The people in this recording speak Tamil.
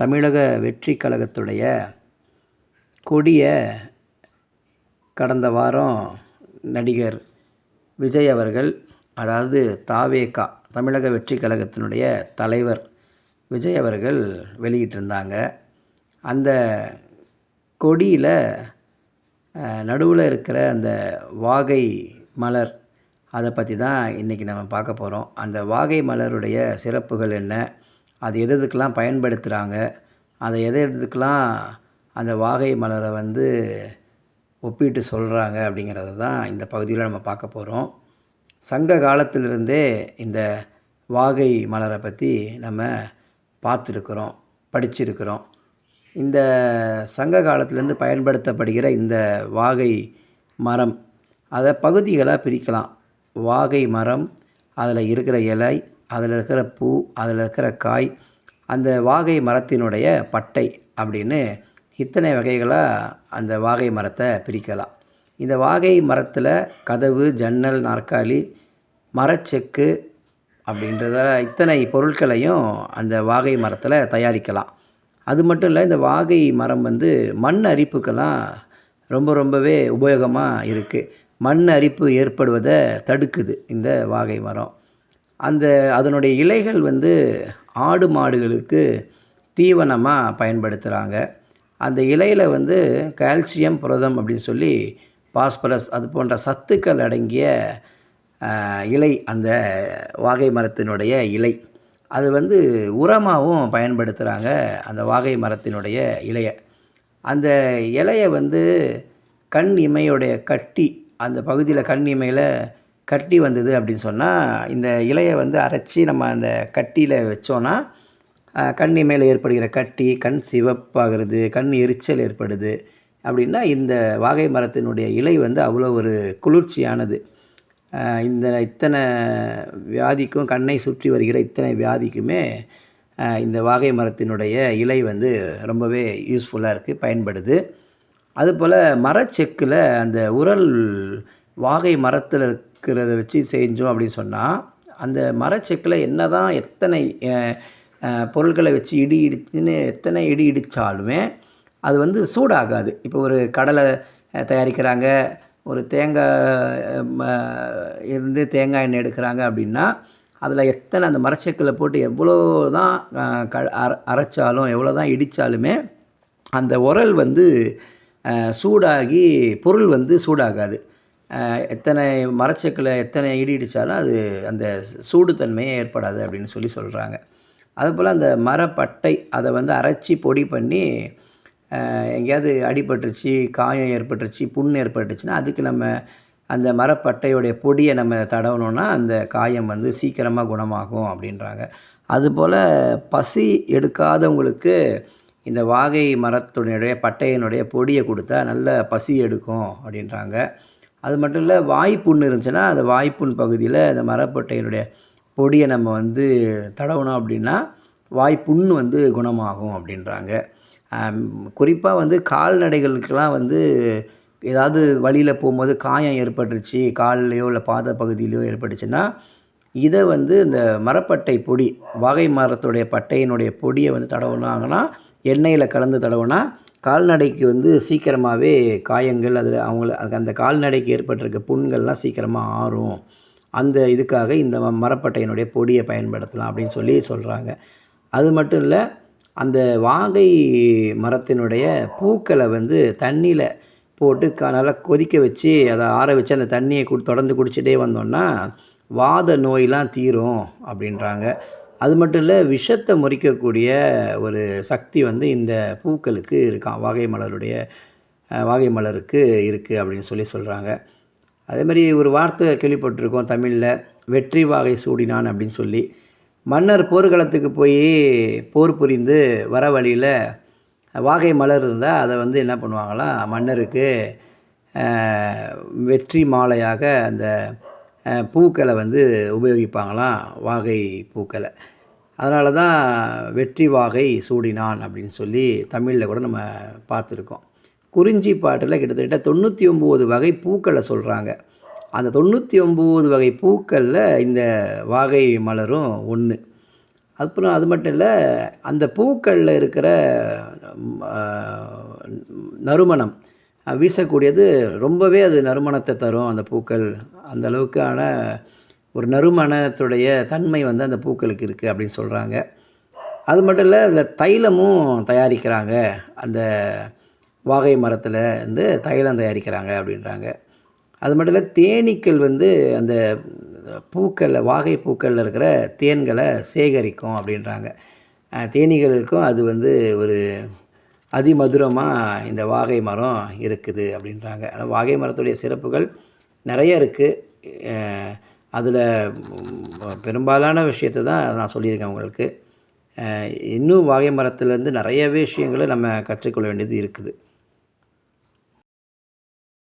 தமிழக வெற்றி கழகத்துடைய கொடியை கடந்த வாரம் நடிகர் விஜய் அவர்கள் அதாவது தாவேகா தமிழக வெற்றி கழகத்தினுடைய தலைவர் விஜய் அவர்கள் வெளியிட்டிருந்தாங்க. அந்த கொடியில் நடுவில் இருக்கிற அந்த வாகை மலர் அதை பற்றி தான் இன்றைக்கி நம்ம பார்க்க போகிறோம் அந்த வாகை மலருடைய சிறப்புகள் என்ன? அது எது எதுக்கெல்லாம் பயன்படுத்துகிறாங்க அதை எது எதுக்கெல்லாம் அந்த வாகை மலரை வந்து ஒப்பிட்டு சொல்கிறாங்க அப்படிங்கிறத தான் இந்த பகுதியில் நம்ம பார்க்க போகிறோம் சங்க காலத்திலிருந்தே இந்த வாகை மலரை பற்றி நம்ம பார்த்துருக்குறோம் படிச்சிருக்கிறோம். இந்த சங்க காலத்திலேருந்து பயன்படுத்தப்படுகிற இந்த வாகை மரம் அதை பகுதிகளாக பிரிக்கலாம். வாகை மரம் அதில் இருக்கிற இலை அதில் இருக்கிற பூ அதில் இருக்கிற காய் அந்த வாகை மரத்தினுடைய பட்டை அப்படின்னு இத்தனை வகைகளாக அந்த வாகை மரத்தை பிரிக்கலாம். இந்த வாகை மரத்தில் கதவு ஜன்னல் நாற்காலி மரச்செக்கு அப்படின்றத இத்தனை பொருட்களையும் அந்த வாகை மரத்தில் தயாரிக்கலாம். அது மட்டும் இல்லை இந்த வாகை மரம் வந்து மண் அரிப்புக்கெல்லாம் ரொம்ப ரொம்பவே உபயோகமாக இருக்குது மண் அரிப்பு ஏற்படுவதை தடுக்குது இந்த வாகை மரம். அந்த அதனுடைய இலைகள் வந்து ஆடு மாடுகளுக்கு தீவனமாக பயன்படுத்துகிறாங்க அந்த இலையில் வந்து கால்சியம் புரதம் அப்படின்னு சொல்லி பாஸ்பரஸ் அது போன்ற சத்துக்கள் அடங்கிய இலை அந்த வாகை மரத்தினுடைய இலை. அது வந்து உரமாகவும் பயன்படுத்துகிறாங்க அந்த வாகை மரத்தினுடைய இலையை. அந்த இலையை வந்து கண் இமையுடைய கட்டி அந்த பகுதியில் கண் இமையில் கட்டி வந்தது அப்படின்னு சொன்னால் இந்த இலையை வந்து அரைச்சி நம்ம அந்த கட்டியில் வச்சோன்னா கண்ணி மேலே ஏற்படுகிற கட்டி கண் சிவப்பாகிறது கண் எரிச்சல் ஏற்படுது அப்படின்னா இந்த வாகை மரத்தினுடைய இலை வந்து அவ்வளோ ஒரு குளிர்ச்சியானது. இந்த இத்தனை வியாதிக்கும் கண்ணை சுற்றி வருகிற இத்தனை வியாதிக்குமே இந்த வாகை மரத்தினுடைய இலை வந்து ரொம்பவே யூஸ்ஃபுல்லாக இருக்குது பயன்படுது. அதுபோல் மரச்செக்கில் அந்த உரல் வாகை மரத்தில் இருக்கிறத வச்சு செஞ்சோம் அப்படின்னு சொன்னால் அந்த மரச்செக்கில் என்ன தான் எத்தனை பொருட்களை வச்சு இடி இடிச்சுன்னு எத்தனை இடி இடித்தாலுமே அது வந்து சூடாகாது. இப்போ ஒரு கடலை தயாரிக்கிறாங்க ஒரு தேங்காய் இருந்து தேங்காய் எண்ணெய் எடுக்கிறாங்க அப்படின்னா அதில் எத்தனை அந்த மரச்செக்கில் போட்டு எவ்வளோ தான் க அரைச்சாலும் எவ்வளோ தான் இடித்தாலுமே அந்த உரல் வந்து சூடாகி பொருள் வந்து சூடாகாது. எத்தனை மரச்செக்கில் எத்தனை இடி இடித்தாலும் அது அந்த சூடுத்தன்மையே ஏற்படாது அப்படின்னு சொல்லி சொல்கிறாங்க அதுபோல் அந்த மரப்பட்டை அதை வந்து அரைச்சி பொடி பண்ணி எங்கேயாவது அடிபட்டுருச்சு காயம் ஏற்பட்டுருச்சு புண் ஏற்பட்டுச்சுன்னா அதுக்கு நம்ம அந்த மரப்பட்டையுடைய பொடியை நம்ம தடவணுன்னா அந்த காயம் வந்து சீக்கிரமாக குணமாகும் அப்படின்றாங்க. அதுபோல் பசி எடுக்காதவங்களுக்கு இந்த வாகை மரத்தினுடைய பட்டையினுடைய பொடியை கொடுத்தா நல்ல பசி எடுக்கும் அப்படின்றாங்க. அது மட்டும் இல்லை வாய்ப்புண் இருந்துச்சுன்னா அந்த வாய்ப்புண் பகுதியில் அந்த மரப்பட்டையினுடைய பொடியை நம்ம வந்து தடவினோம் அப்படின்னா வாய்ப்புண் வந்து குணமாகும் அப்படின்றாங்க. குறிப்பாக வந்து கால்நடைகளுக்கெலாம் வந்து ஏதாவது வழியில் போகும்போது காயம் ஏற்பட்டுருச்சு கால்லையோ இல்லை பாத பகுதியிலையோ ஏற்பட்டுச்சுன்னா இதை வந்து இந்த மரப்பட்டை பொடி வாகை மரத்துடைய பட்டையினுடைய பொடியை வந்து தடவுனாங்கன்னா எண்ணெயில் கலந்து தடவுனா கால்நடைக்கு வந்து சீக்கிரமாகவே காயங்கள் அதில் அவங்கள அந்த கால்நடைக்கு ஏற்பட்டிருக்க புண்கள்லாம் சீக்கிரமாக ஆறும். அந்த இதுக்காக இந்த மரப்பட்டையினுடைய பொடியை பயன்படுத்தலாம் அப்படின்னு சொல்லி சொல்கிறாங்க அது மட்டும் இல்லை அந்த வாகை மரத்தினுடைய பூக்களை வந்து தண்ணியில் போட்டு க நல்லா கொதிக்க வச்சு அதை ஆற வச்சு அந்த தண்ணியை கு தொடர்ந்து குடிச்சிட்டே வந்தோன்னா வாத நோயெலாம் தீரும் அப்படின்றாங்க. அது மட்டும் இல்லை விஷத்தை முறிக்கக்கூடிய ஒரு சக்தி வந்து இந்த பூக்களுக்கு இருக்கான் வாகை மலருடைய வாகை மலருக்கு இருக்குது அப்படின்னு சொல்லி சொல்கிறாங்க அதே மாதிரி ஒரு வார்த்தை கேள்விப்பட்டிருக்கோம் தமிழில் வெற்றி வாகை சூடினான் அப்படின்னு சொல்லி. மன்னர் போர்க்களத்துக்கு போய் போர் புரிந்து வர வழியில் வாகை மலர் இருந்தால் அதை வந்து என்ன பண்ணுவாங்களாம்? மன்னருக்கு வெற்றி மாலையாக அந்த பூக்களை வந்து உபயோகிப்பாங்களாம் வாகை பூக்களை. அதனால தான் வெற்றி வாகை சூடினான் அப்படின்னு சொல்லி தமிழில் கூட நம்ம பார்த்துருக்கோம். குறிஞ்சி பாட்டில் கிட்டத்தட்ட தொண்ணூற்றி ஒம்பது வகை பூக்களை சொல்கிறாங்க அந்த தொண்ணூற்றி ஒம்பது வகை பூக்களில் இந்த வாகை மலரும் ஒன்று அப்புறம் அது மட்டும் இல்லை அந்த பூக்களில் இருக்கிற நறுமணம். வீசக்கூடியது ரொம்பவே அது நறுமணத்தை தரும் அந்த பூக்கள். அந்த அளவுக்கான ஒரு நறுமணத்துடைய தன்மை வந்து அந்த பூக்களுக்கு இருக்குது அப்படின்னு சொல்கிறாங்க அது மட்டும் இல்லை அதில் தைலமும் தயாரிக்கிறாங்க. அந்த வாகை மரத்தில் வந்து தைலம் தயாரிக்கிறாங்க அப்படின்றாங்க. அது மட்டும் இல்லை தேனீக்கள் வந்து அந்த பூக்களில் வாகை பூக்களில் இருக்கிற தேன்களை சேகரிக்கும் அப்படின்றாங்க. தேனீகளுக்கும் அது வந்து ஒரு அதிமதுரமாக இந்த வாகை மரம் இருக்குது அப்படின்றாங்க. ஆனால் வாகை மரத்துடைய சிறப்புகள் நிறைய இருக்குது அதில் பெரும்பாலான விஷயத்தை தான் நான் சொல்லியிருக்கேன் உங்களுக்கு. இன்னும் வாகை மரத்துலேருந்து நிறையவே விஷயங்களை நம்ம கற்றுக்கொள்ள வேண்டியது இருக்குது.